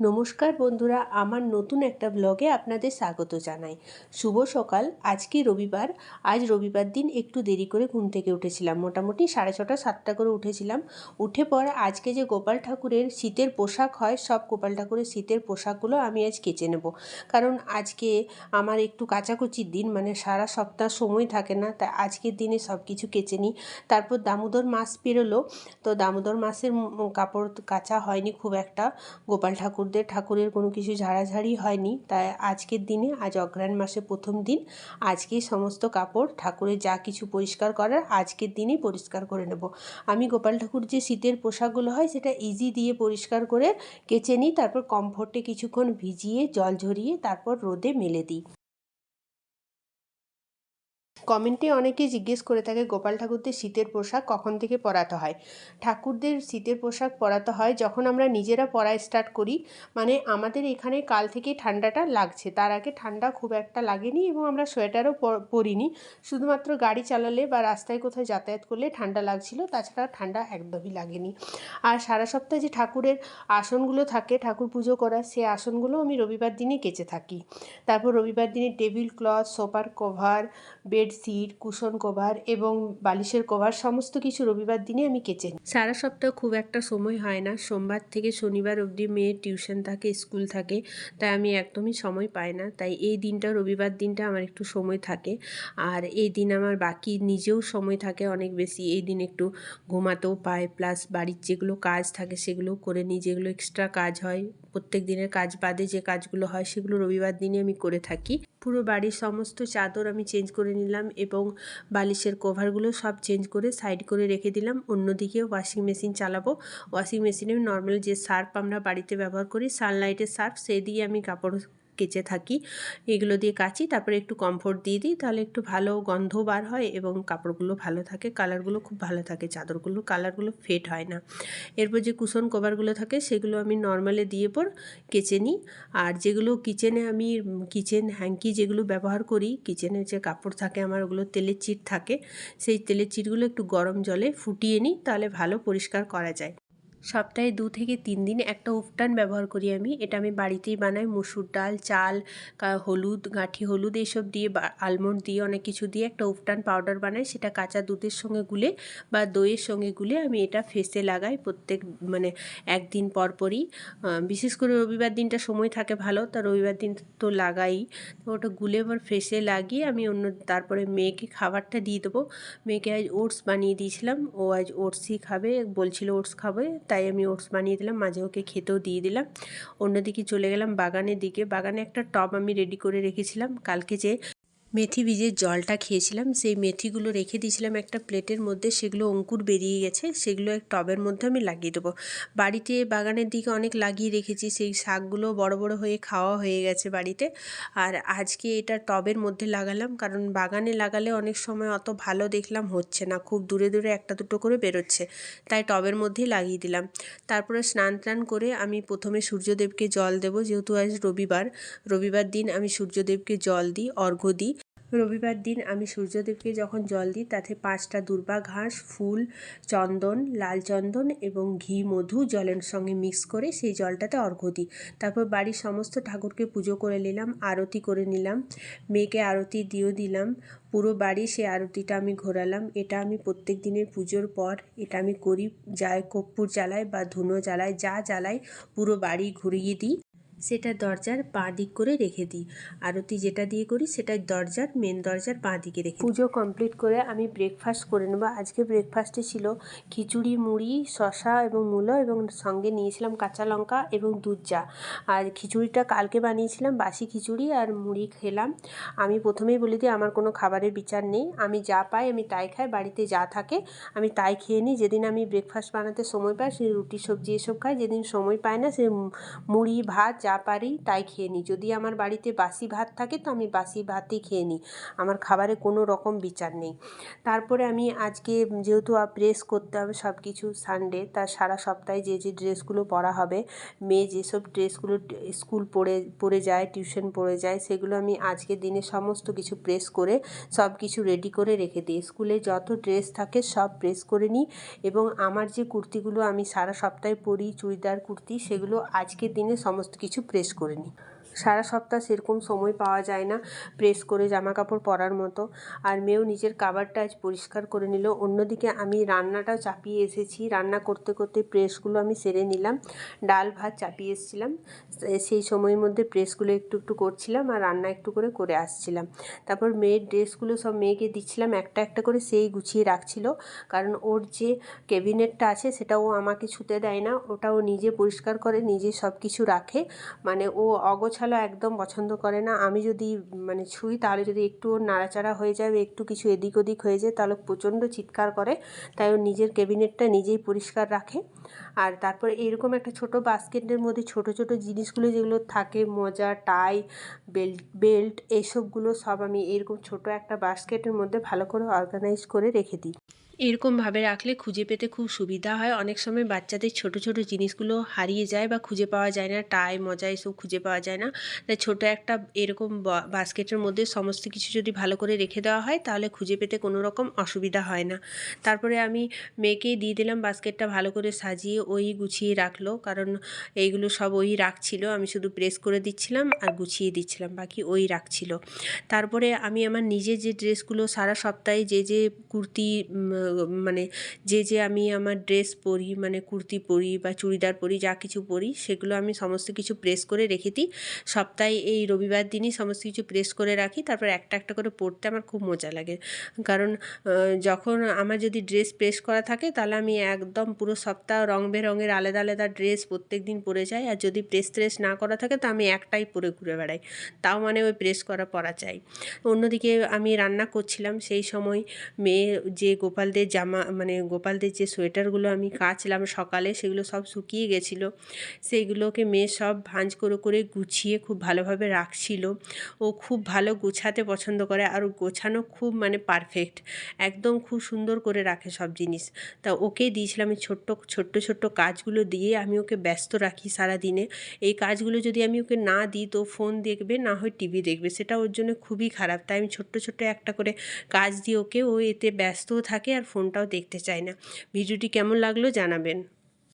নমস্কার বন্ধুরা, আমার নতুন একটা ব্লগে আপনাদের স্বাগত জানাই। শুভ সকাল, আজকে রবিবার, আজ রবিবার দিন একটু দেরি করে ঘুম থেকে উঠেছিলাম, মোটামুটি সাড়ে ছটা, সাতটা করে উঠেছিলাম। উঠে পর আজকে যে গোপাল ঠাকুরের শীতের পোশাক হয়, সব গোপাল ঠাকুরের শীতের পোশাকগুলো আমি আজ কেচে নেব। কারণ আজকে আমার একটু কাচাকুচির দিন মানে সারা সপ্তাহ সময় থাকে না তাই আজকের দিনে সব কিছু কেচে নিই। তারপর দামোদর মাস পেরোলো, তো দামোদর মাসের কাপড় কাচা হয়নি খুব একটা। গোপাল ঠাকুরদের ঠাকুরের কোনো কিছু ঝাড়াঝাড়ি হয়নি। তাই আজকের দিনে, আজ অগ্রহায়ণ মাসে প্রথম দিন আজকেই সমস্ত কাপড় ঠাকুরের যা কিছু পরিষ্কার করার আজকের দিনেই পরিষ্কার করে নেব। আমি গোপাল ঠাকুর যে শীতের পোশাকগুলো হয়, সেটা ইজি দিয়ে পরিষ্কার করে কেচে নিই, তারপর কমফোর্টে কিছুক্ষণ ভিজিয়ে, জল ঝরিয়ে তারপর রোদে মেলে দিই। কমেন্টে অনেকে জিজ্ঞেস করে থাকে, গোপাল ঠাকুরদের শীতের পোশাক কখন থেকে পরাতে হয়? ঠাকুরদের শীতের পোশাক পরাতে হয় যখন আমরা নিজেরা পরা স্টার্ট করি। মানে আমাদের এখানে কাল থেকে ঠান্ডাটা লাগছে। তার আগে ঠান্ডা খুব একটা লাগেনি এবং আমরা সোয়েটারও পরিনি। শুধুমাত্র গাড়ি চালালে বা রাস্তায় কোথাও যাতায়াত করলে ঠান্ডা লাগছিল, তাছাড়া ঠান্ডা একদমই লাগেনি। আর সারা সপ্তাহে যে ঠাকুরের আসনগুলো থাকে, ঠাকুর পুজো করার সেই আসনগুলো আমি রবিবার দিনে কেচে থাকি। তারপর রবিবার দিনে টেবিল ক্লথ, সোফার কভার বেডশিট কুশন কভার এবং বালিশের কভার সমস্ত কিছু রবিবার দিনে আমি কেচে নিই। সারা সপ্তাহ খুব একটা সময় হয় না। সোমবার থেকে শনিবার অবধি মেয়ের টিউশন থাকে, স্কুল থাকে, তাই আমি একদমই সময় পাই না। তাই এই দিনটা, রবিবার দিনটা আমার একটু সময় থাকে। আর এই দিন আমার বাকি নিজেও সময় থাকে অনেক বেশি। এই দিন একটু ঘুমাতেও পাই প্লাস বাড়ির যেগুলো কাজ থাকে সেগুলোও করে নিই। যেগুলো এক্সট্রা কাজ হয়, প্রত্যেক দিনের কাজ বাদে যে কাজগুলো হয় সেগুলো রবিবার দিনে আমি করে থাকি। পুরো বাড়ির সমস্ত চাদর আমি চেঞ্জ করে নিলাম এবং বালিশের কভারগুলো সব চেঞ্জ করে সাইড করে রেখে দিলাম। অন্যদিকে ওয়াশিং মেশিন চালাবো। ওয়াশিং মেশিনে নর্মাল যে সার্ফ আমরা বাড়িতে ব্যবহার করি সানলাইটের সার্ফ সেই দিয়ে আমি কাপড় কেচে থাকি। এগুলো দিয়ে কাচি, তারপরে একটু কমফোর্ট দিয়ে দিই, তাহলে একটু ভালো গন্ধ বার হয় এবং কাপড়গুলো ভালো থাকে। কালারগুলো খুব ভালো থাকে, চাদরগুলো কালারগুলো ফেড হয় না। এরপর যে কুশন কভারগুলো থাকে, সেগুলো আমি নর্মালে দিয়ে পর কেচে নিই। আর যেগুলো কিচেনে আমি কিচেন হ্যাঙ্কি যেগুলো ব্যবহার করি কিচেনে যে কাপড় থাকে আমার, ওগুলো তেলের চিট থাকে। সেই তেলের চিটগুলো একটু গরম জলে ফুটিয়ে নিই, তাহলে ভালো পরিষ্কার করা যায়। সপ্তাহে দু থেকে তিন দিন একটা উফটান ব্যবহার করি আমি। এটা আমি বাড়িতেই বানাই। মুসুর ডাল, চাল হলুদ, গাঁঠি হলুদ এইসব দিয়ে আলমন্ড দিয়ে অনেক কিছু দিয়ে একটা উফটান পাউডার বানাই। সেটা কাঁচা দুধের সঙ্গে গুলে বা দইয়ের সঙ্গে গুলে আমি এটা ফেসে লাগাই প্রত্যেক মানে একদিন পর পরই। বিশেষ করে রবিবার দিনটা সময় থাকে ভালো, তা রবিবার দিন তো লাগাই। তো ওটা গুলে এবার ফেসে লাগিয়ে আমি অন্য, তারপরে মেয়েকে খাবারটা দিয়ে দেবো। মেয়েকে আজ ওটস বানিয়ে দিয়েছিলাম। ও আজ ওটসই খাবে, বলছিল ওটস খাবে। তাই আমি ওটস বানিয়ে দিলাম। মাঝে ওকে খেতেও দিয়ে দিলাম। অন্যদিকে চলে গেলাম বাগানের দিকে। বাগানে একটা টব আমি রেডি করে রেখেছিলাম। কালকে যে মেথি বীজের জলটা খেয়েছিলাম, সেই মেথিগুলো রেখে দিয়েছিলাম একটা প্লেটের মধ্যে, সেগুলো অঙ্কুর বেরিয়ে গেছে, সেগুলো এক টবের মধ্যে আমি লাগিয়ে দেবো। বাড়িতে বাগানের দিকে অনেক লাগিয়ে রেখেছি, সেই শাকগুলো বড় বড় হয়ে খাওয়া হয়ে গেছে বাড়িতে। আর আজকে এটা টবের মধ্যে লাগালাম, কারণ বাগানে লাগালে অনেক সময় অত ভালো দেখলাম হচ্ছে না, খুব দূরে দূরে একটা দুটো করে বেরোচ্ছে, তাই টবের মধ্যেই লাগিয়ে দিলাম। তারপরে স্নান টান করে আমি প্রথমে সূর্যদেবকে জল দেবো, যেহেতু আজ রবিবার রবিবার দিন আমি সূর্যদেবকে জল দিই, অর্ঘ্য দিই রবিবার দিন আমি সূর্যদেবকে যখন জল দিই, তাতে পাঁচটা দুর্বা ঘাস, ফুল, চন্দন, লাল চন্দন এবং ঘি, মধু জলের সঙ্গে মিক্স করে সেই জলটাতে অর্ঘ্য দিই। তারপর বাড়ির সমস্ত ঠাকুরকে পুজো করে নিলাম, আরতি করে নিলাম, মেয়েকে আরতি দিয়েও দিলাম, পুরো বাড়ি সে আরতিটা আমি ঘোরালাম। এটা আমি প্রত্যেক দিনের পুজোর পর, এটা আমি করি, যাই কর্পূর জ্বালাই বা ধুনো জ্বালাই, যা জ্বালাই পুরো বাড়ি ঘুরিয়ে দিই। সেটা দরজার বাঁ দিক করে রেখে দিই। আরতি যেটা দিয়ে করি সেটা দরজার মেন দরজার বাঁ দিকে রেখে পুজো কমপ্লিট করে আমি ব্রেকফাস্ট করে নেব। আজকে ব্রেকফাস্টে ছিল খিচুড়ি মুড়ি শশা এবং মূলো এবং সঙ্গে নিয়েছিলাম কাঁচা লঙ্কা এবং দুধ চা। আর খিচুড়িটা কালকে বানিয়েছিলাম বাসি খিচুড়ি আর মুড়ি খেলাম। আমি প্রথমেই বলি দিই আমার কোনো খাবারের বিচার নেই। আমি যা পাই আমি তাই খাই বাড়িতে যা থাকে আমি তাই খেয়ে নিই। যেদিন আমি ব্রেকফাস্ট বানাতে সময় পাই সে রুটি সবজি এসব খাই। যেদিন সময় পাই না সে মুড়ি ভাত যা পারি তাই খেয়ে নিই। যদি আমার বাড়িতে বাসি ভাত থাকে তো আমি বাসি ভাতই খেয়ে নিই। আমার খাবারে কোনো রকম বিচার নেই। তারপরে আমি আজকে যেহেতু প্রেস করতে হবে সব কিছু সানডে তার সারা সপ্তাহে যে যে ড্রেসগুলো পরা হবে, মেয়ে যেসব ড্রেসগুলো স্কুল পড়ে পড়ে যায় টিউশন পড়ে যায়, সেগুলো আমি আজকের দিনে সমস্ত কিছু প্রেস করে সব কিছু রেডি করে রেখে দিই। স্কুলে যত ড্রেস থাকে সব প্রেস করে নিই এবং আমার যে কুর্তিগুলো আমি সারা সপ্তাহে পরি, চুড়িদার, কুর্তি, সেগুলো আজকের দিনে সমস্ত কিছু প্রেস করে নিই সারা সপ্তাহ সেরকম সময় পাওয়া যায় না প্রেস করে জামা কাপড় পরার মতো। আর মেয়েও নিজের কাবারটা আজ পরিষ্কার করে নিল। অন্যদিকে আমি রান্নাটাও চাপিয়ে এসেছি। রান্না করতে করতে প্রেসগুলো আমি সেরে নিলাম। ডাল ভাত চাপিয়ে এসেছিলাম। সেই সময়ের মধ্যে প্রেসগুলো একটু একটু করছিলাম আর রান্না একটু করে করে আসছিলাম। তারপর মেয়ের ড্রেসগুলো সব মেয়েকে দিচ্ছিলাম। একটা একটা করে সেই গুছিয়ে রাখছিল। কারণ ওর যে ক্যাবিনেটটা আছে সেটাও আমাকে ছুতে দেয় না। ওটা ও নিজে পরিষ্কার করে নিজে সব কিছু রাখে। মানে ও অগোছালো একদম পছন্দ করে না। আমি যদি মানে ছুঁই, তাহলে যদি একটু ওর নাড়াচাড়া হয়ে যায় একটু কিছু এদিক ওদিক হয়ে যায়, তাহলে প্রচণ্ড চিৎকার করে। তাই ও নিজের ক্যাবিনেটটা নিজেই পরিষ্কার রাখে। আর তারপরে এরকম একটা ছোট বাস্কেটের মধ্যে ছোট ছোট জিনিসগুলো যেগুলো থাকে, মোজা, টাই বেল্ট বেল্ট এইসবগুলো সব আমি এরকম ছোট একটা বাস্কেটের মধ্যে ভালো করে অর্গানাইজ করে রেখে দিই। এরকমভাবে রাখলে খুঁজে পেতে খুব সুবিধা হয়। অনেক সময় বাচ্চাদের ছোট ছোট জিনিসগুলো হারিয়ে যায় বা খুঁজে পাওয়া যায় না, টাই, মজা এসব খুঁজে পাওয়া যায় না। তাই ছোটো একটা এরকম বাস্কেটের মধ্যে সমস্ত কিছু যদি ভালো করে রেখে দেওয়া হয়, তাহলে খুঁজে পেতে কোনো রকম অসুবিধা হয় না। তারপরে আমি মেয়েকেই দিয়ে দিলাম বাস্কেটটা ভালো করে সাজিয়ে ওই গুছিয়ে রাখল। কারণ এইগুলো সব ওই রাখছিল, আমি শুধু প্রেস করে দিচ্ছিলাম আর গুছিয়ে দিচ্ছিলাম, বাকি ওই রাখছিল। তারপরে আমি আমার নিজে যে ড্রেসগুলো, সারা সপ্তাহে যে যে কুর্তি মানে যে যে আমি আমার ড্রেস পরি মানে কুর্তি পরি বা চুড়িদার পরি, যা কিছু পরি, সেগুলো আমি সমস্ত কিছু প্রেস করে রেখে দিই। সপ্তাহে এই রবিবার দিনই সমস্ত কিছু প্রেস করে রাখি, তারপর একটা একটা করে পরতে আমার খুব মজা লাগে। কারণ যখন আমার যদি ড্রেস প্রেস করা থাকে, তাহলে আমি একদম পুরো সপ্তাহ রং বেরঙের আলাদা আলাদা ড্রেস প্রত্যেক দিন পরে যাই। আর যদি প্রেস ট্রেস না করা থাকে, তো আমি একটাই পরে ঘুরে বেড়াই। তাও মানে ওই প্রেস করা পরা চাই অন্যদিকে আমি রান্না করছিলাম, সেই সময় মেয়ে যে গোপালদের গোপালদের জামা মানে গোপালদের যে সোয়েটারগুলো আমি কাচলাম সকালে, সেগুলো সব শুকিয়ে গেছিল। সেইগুলোকে মেয়ে সব ভাঁজ করে করে গুছিয়ে খুব ভালোভাবে রাখছিল। ও খুব ভালো গোছাতে পছন্দ করে আর গোছানো খুব মানে পারফেক্ট একদম খুব সুন্দর করে রাখে সব জিনিস। তা ওকে দিয়েছিলাম ছোট্ট ছোট্ট ছোট্ট কাজগুলো দিয়ে আমি ওকে ব্যস্ত রাখি সারা দিনে এই কাজগুলো যদি আমি ওকে না দিই তো ফোন দেখবে, না হয় টিভি দেখবে। সেটা ওর জন্য খুবই খারাপ। তাই আমি ছোট্ট ছোট্ট একটা করে কাজ দিয়ে ওকে ও এতে ব্যস্তও থাকে আর ফোনটাও দেখতে চাই না। ভিডিওটি কেমন লাগল জানাবেন।